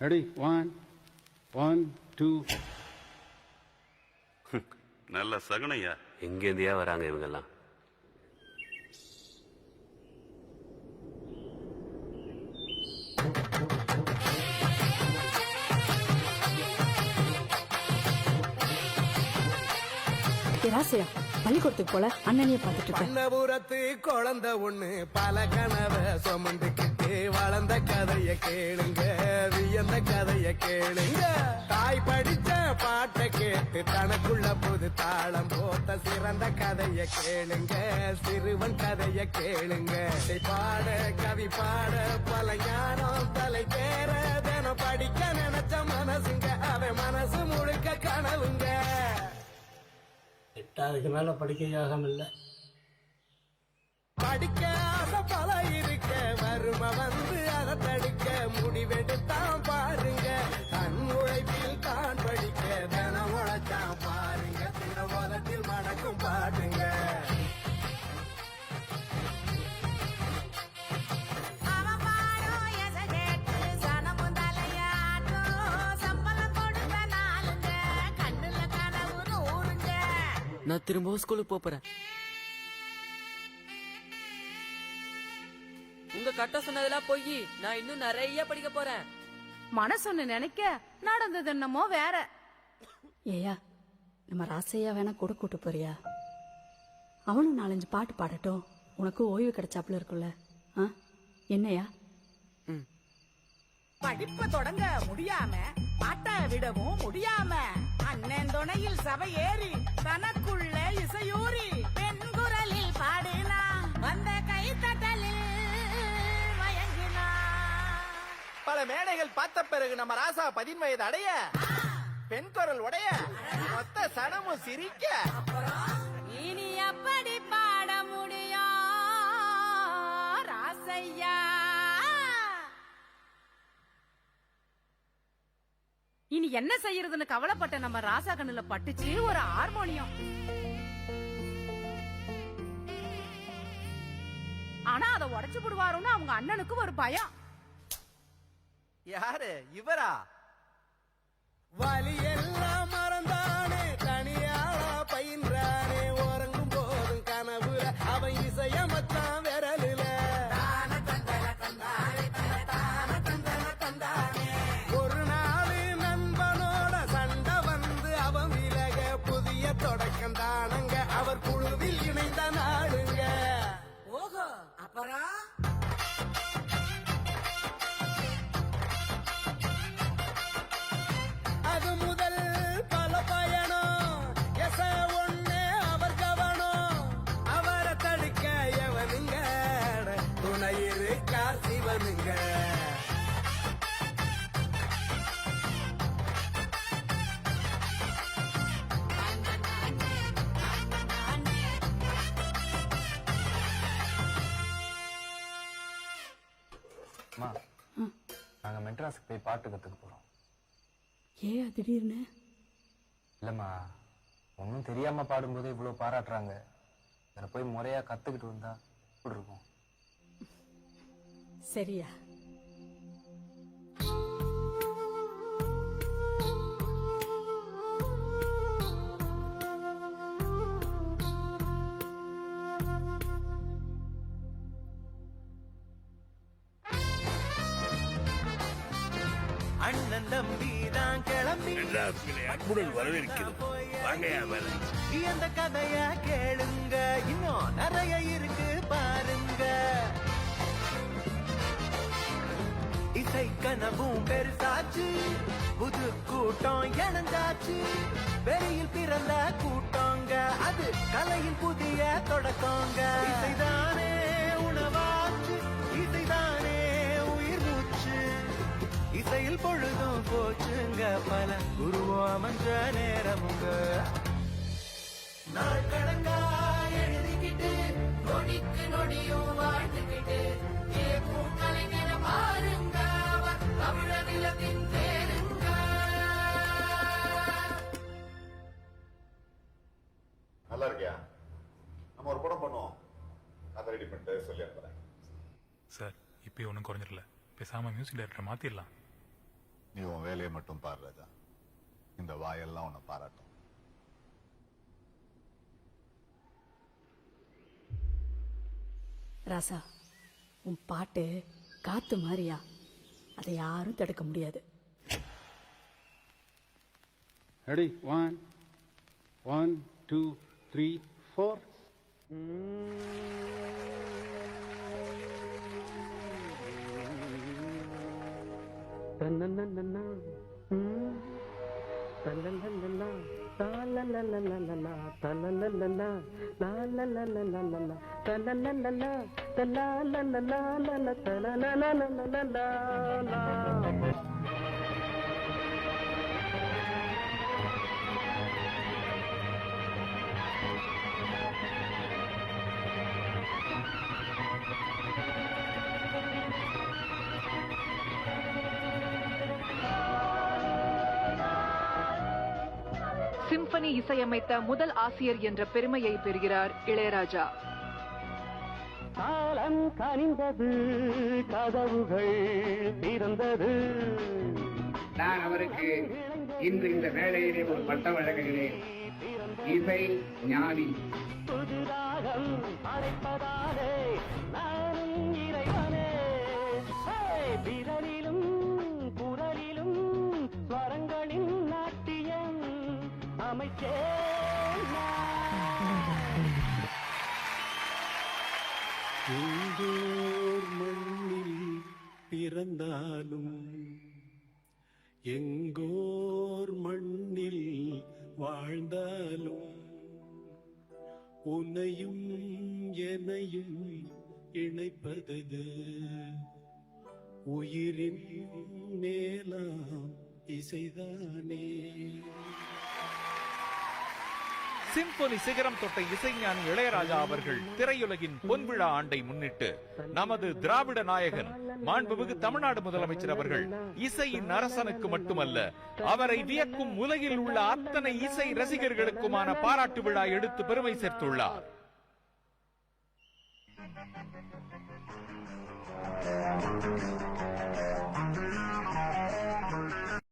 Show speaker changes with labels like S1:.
S1: Ready one one two
S2: நல்ல சகுனையா.
S3: எங்கேருந்தியா வராங்க இவங்கெல்லாம்?
S4: ராசியா பள்ளிக்கூடத்துக்கு போல அண்ணனையே பார்த்துட்டு இருக்கேன்.
S5: பண்ணபுரத்து குழந்தை ஒண்ணு பல கனவ சுமந்துக்கிட்டு வளர்ந்த கதைய கேளுங்க வியந்த கதைய கேளுங்க. தாய் படிச்ச பாட்டை கேட்டு தனக்குள்ள புது தாளம் போட்ட சிறந்த கதைய கேளுங்க சிறுவன் கதைய கேளுங்க. பாட கவி பாட பல ஞானம் தலை கேற தினம் படிக்க நினைச்ச மனசுங்க அவன் மனசு முழுக்க கனவுங்க.
S6: எட்டாவதுக்கு மேல படிக்க யோகம் இல்லை.
S5: படிக்க பல வறுமை வந்து அதை தடுக்க முடிவெடுத்தான் பாருங்க தன் உழைப்பில் தான் படிக்க தினம் உழைச்சான் பாருங்க தின உலகத்தில் மடக்கும் பாடுங்க
S7: அவன் பாடும் எசை கேட்டு சனமும் தலையாட்டும். சம்பளம் கொடுத்த நாளுங்க, கண்ணுல கனவு நூறுங்க.
S8: நான் திரும்பவும் ஸ்கூலுக்கு போறேன் கட்ட சொன்னதெல்லாம் போய் நான் இன்னும் நிறைய படிக்க போறேன்.
S4: மனசொன்னு நினைக்க நடந்தது என்னமோ வேற. ஏயா நம்ம ராசையா வேணா கூட கூட்டு போறியா? அவனும் நாலஞ்சு பாட்டு பாடட்டும். உனக்கு ஓய்வு கிடைச்சாப்புல இருக்குல்ல. ஆ? என்னையா
S7: படிப்ப தொடங்க முடியாம பாட்ட விடவும் முடியாம அண்ணன் துணையில் சபை ஏறி தனக்குள்ள இசையூறி
S5: பல மேடைகள் பார்த்த பிறகு நம்ம ராசா பதின் வயது அடைய பெண் குரல் உடைய மொத்த சனமும் சிரிக்க.
S7: இனி எப்படி பாட முடியும்? ராசையா?
S4: இனி என்ன செய்யறதுன்னு கவலைப்பட்ட நம்ம ராசா கண்ணுல பட்டுச்சு ஒரு ஹார்மோனியம். ஆனா அதை உடைச்சு விடுவாருன்னு அவங்க அண்ணனுக்கு ஒரு பயம்.
S5: யாரு? இவரா? வலி சிவனுங்க
S9: நாங்க மெட்ராஸுக்கு போய் பாட்டு கத்துக்க போறோம்.
S4: ஏயா திடீர்னு?
S9: இல்லம்மா ஒன்றும் தெரியாம பாடும்போது இவ்வளவு பாராட்டுறாங்க. அதில் போய் முறையா கத்துக்கிட்டு வந்தா எப்படி இருக்கும்?
S4: சரியா?
S5: அண்ணன் தம்பி தான் கிளம்பி.
S2: அன்புடன் வரவேற்கிறது வாங்கயா வேலை
S5: அந்த கதைய கேளுங்க. இன்னும் நிறைய இருக்கு பாருங்க கனவும் பெருசாச்சு. புது கூட்டம் இணைஞ்சாச்சு. வெளியில் பிறந்த கூட்டங்க அது கலையில் புதிய தொடக்கங்க. இசைதானே உணவாச்சு இசைதானே உயிர் மூச்சு. இசையில் பொழுதும் போச்சுங்க பல. குருவோ அமைஞ்ச நேரமுங்க. நாள் கடங்கா
S10: படம் பண்ணுவோம். கதை ரெடி பண்ணிட்டு சொல்லி அனுப்புறேன்
S11: சார் இப்போ ஒன்றும் குறைஞ்சிடல. பேசாமல் மியூசிக் டைரக்டரை மாற்றிடலாம்
S10: நீ உன் வேலையை மட்டும் ராஜா. இந்த வாயெல்லாம் உன்னை பாராட்டும்.
S4: ராசா உன் பாட்டு காத்து மாதிரியா அதை யாரும் தடுக்க முடியாது.
S1: Ready? One, one, two, three, തല
S11: சிம்பனி இசையமைத்த முதல் ஆசிரியர் என்ற பெருமையை பெறுகிறார் இளையராஜா.
S5: காலம் கனிந்தது கதவுகள் திறந்தது.
S12: நான் அவருக்கு இன்று இந்த வேளையிலே ஒரு பட்டம் வழங்குகிறேன். இசை ஞானி.
S5: புதிராகம் அழைப்பதாலே நானும் இறைவனே. அமைச்சே
S6: எங்கோர் மண்ணில் பிறந்தாலும் எங்கோர் மண்ணில் வாழ்ந்தாலும் உன்னையும் எனையும் இணைப்பதது உயிரின் மேலாம் இசைதானே.
S13: சிம்பொனி சிகரம் தொட்ட இசைஞானி இளையராஜா அவர்கள் திரையுலகின் பொன்விழா ஆண்டை முன்னிட்டு நமது திராவிட நாயகன் மாண்புமிகு தமிழ்நாடு முதலமைச்சர் அவர்கள் இசையின் அரசனுக்கு மட்டுமல்ல அவரை வியக்கும் உலகில் உள்ள அத்தனை இசை ரசிகர்களுக்குமான பாராட்டு விழா எடுத்து பெருமை சேர்த்துள்ளார்.
S5: ஆ